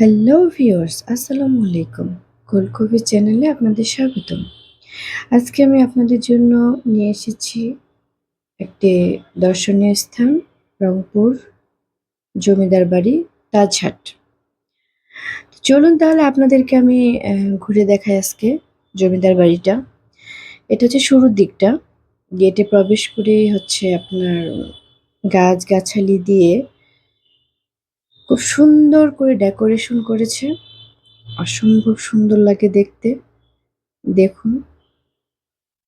Hello viewers আসসালামু আলাইকুম। গোলকবি চ্যানেলে আপনাদের স্বাগতম। আজকে আমি আপনাদের জন্য নিয়ে এসেছি একটি দর্শনীয় স্থান, রংপুর, জমিদার বাড়ি, তাজহাট। চলুন তাহলে আপনাদেরকে আমি ঘুরে দেখাই আজকে জমিদার বাড়িটা। এটা হচ্ছে শুরুর দিকটা। গেটে প্রবেশ করে হচ্ছে আপনার গাছ গাছালি দিয়ে খুব সুন্দর করে ডেকোরেশন করেছে। অসম্ভব সুন্দর লাগে দেখতে। দেখুন।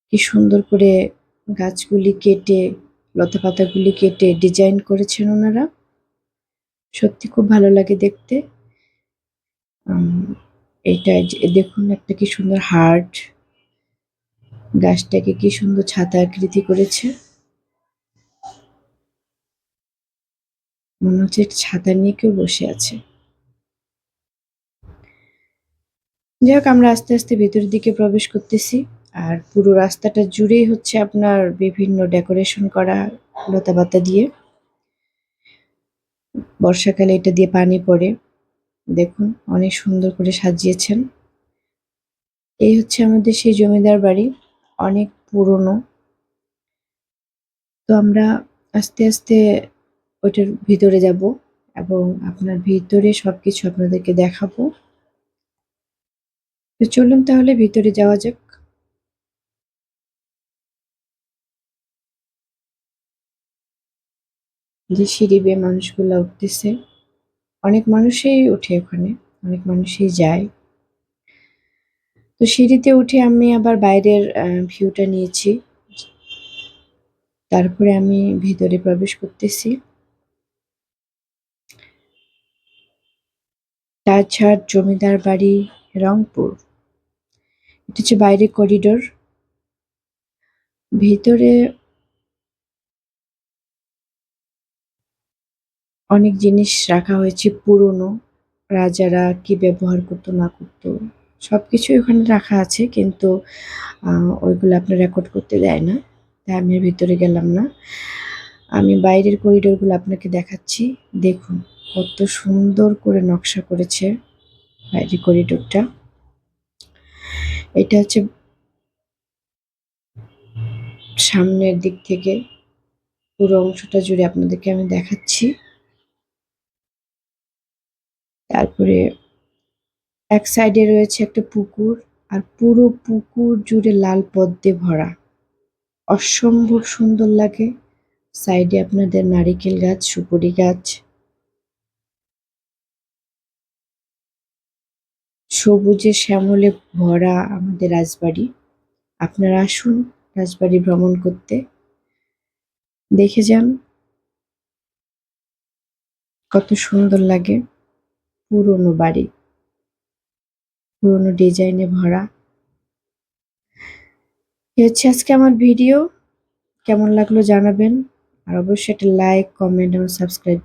কি সুন্দর করে গাছগুলি কেটে লতা পাতাগুলি কেটে ডিজাইন করেছেন ওনারা। সত্যি খুব ভালো লাগে দেখতে। এটা দেখুন একটা কি সুন্দর হার্ট। গাছটাকে কি সুন্দর ছাতা আকৃতি করেছে। মনে হচ্ছে ছাতা নিয়ে কেউ বসে আছে। যাই হোক আমরা আস্তে আস্তে ভেতরের দিকে প্রবেশ করতেছি, আর পুরো রাস্তাটা জুড়েই হচ্ছে আপনার বিভিন্ন ডেকোরেশন করা লতা পাতা দিয়ে। বর্ষাকালে এটা দিয়ে পানি পড়ে। দেখুন, অনেক সুন্দর করে সাজিয়েছেন। এই হচ্ছে আমাদের সেই জমিদার বাড়ি, অনেক পুরনো। তো আমরা আস্তে আস্তে ওইটার ভিতরে যাব এবং আপনার ভিতরে সবকিছু আপনাদেরকে দেখাবো। তো চলুন তাহলে ভিতরে যাওয়া যাক। যে সিঁড়ি বেয়ে মানুষগুলো উঠতেছে, অনেক মানুষই উঠে ওখানে, অনেক মানুষই যায়। তো সিঁড়িতে উঠে আমি আবার বাইরের ভিউটা নিয়েছি। তারপরে আমি ভিতরে প্রবেশ করতেছি। তাছাড় জমিদার বাড়ি রংপুর। এটা হচ্ছে বাইরে করিডোর। ভিতরে অনেক জিনিস রাখা হয়েছে পুরনো। রাজারা কি ব্যবহার করতো, না করতো সব কিছুই ওখানে রাখা আছে কিন্তু ওইগুলো আপনার রেকর্ড করতে দেয় না। তাই আমি ভিতরে গেলাম না। আমি বাইরের করিডোরগুলো আপনাকে দেখাচ্ছি। দেখুন, কত সুন্দর করে নকশা করেছে বাইরের করিডোরটা এটা হচ্ছে সামনের দিক থেকে পুরো অংশটা জুড়ে আপনাদেরকে আমি দেখাচ্ছি। তারপরে এক সাইডে রয়েছে একটা পুকুর, আর পুরো পুকুর জুড়ে লাল পদ্মে ভরা। অসম্ভব সুন্দর লাগে। সাইডে আপনাদের নারিকেল গাছ, সুপুরি গাছ, সবুজে শ্যামলে ভরা আমাদের রাজবাড়ি। আপনারা আসুন রাজবাড়ি ভ্রমণ করতে। দেখে যান কত সুন্দর লাগে পুরনো বাড়ি, পুরনো ডিজাইনে ভরা। এ হচ্ছে আজকে আমার ভিডিও। কেমন লাগল জানাবেন। আর অবশ্যই একটা লাইক কমেন্ট এবং সাবস্ক্রাইব